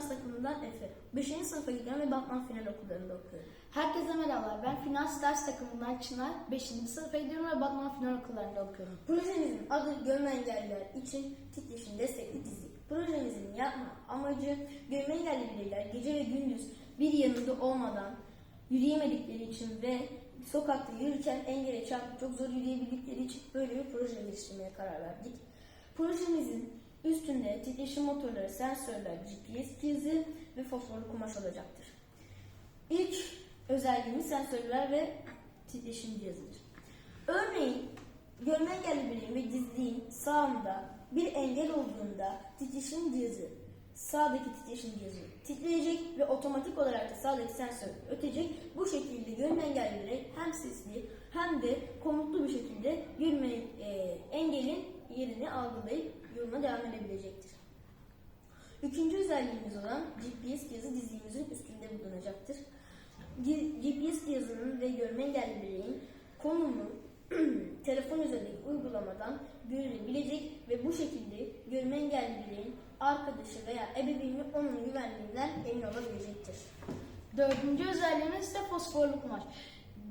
Stars takımından Efe. 5. sınıfa gidiyorum ve Batman Final okullarında okuyorum. Herkese merhabalar. Ben Finans Ders takımından Çınar. 5. sınıfa gidiyorum ve Batman Final okullarında okuyorum. Projemizin adı Görme Engelliler için titreşim destekli dizi. Projemizin yapma amacı görme engelli bireyler gece ve gündüz bir yanında olmadan yürüyemedikleri için ve sokakta yürürken engele çarpıp çok zor yürüyebildikleri için böyle bir proje geliştirmeye karar verdik. Projemizin üstünde titreşim motorları, sensörler, GPS cihazı ve fosforlu kumaş olacaktır. İlk özelliğimiz sensörler ve titreşim cihazıdır. Örneğin görme engelli bireyin ve dizliğin sağında bir engel olduğunda titreşim cihazı sağdaki titreşim cihazı titreyecek ve otomatik olarak da sağdaki sensör ötecek. Bu şekilde görme engelli birey hem sesli hem de komutlu bir şekilde görme e, engelin yerini algılayıp yoluna devam edebilecektir. Üçüncü özelliğimiz olan GPS cihazı dizliğimizin üstünde bulunacaktır. GPS cihazının ve görme engelli bireyin konumu telefon üzerindeki uygulamadan görülebilecek ve bu şekilde görme engelli bireyin arkadaşı veya ebeveyni onun güvenliğinden emin olabilecektir. Dördüncü özelliğimiz ise fosforlu kumaş.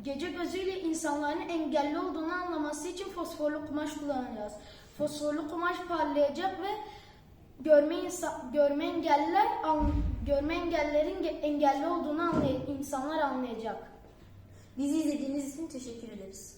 Gece gözüyle insanların engelli olduğunu anlaması için fosforlu kumaş kullanacağız. Fosforlu kumaş parlayacak ve görme görme engelliler an- görme engellerin ge- engelli olduğunu anlay insanlar anlayacak. Bizi izlediğiniz için teşekkür ederiz.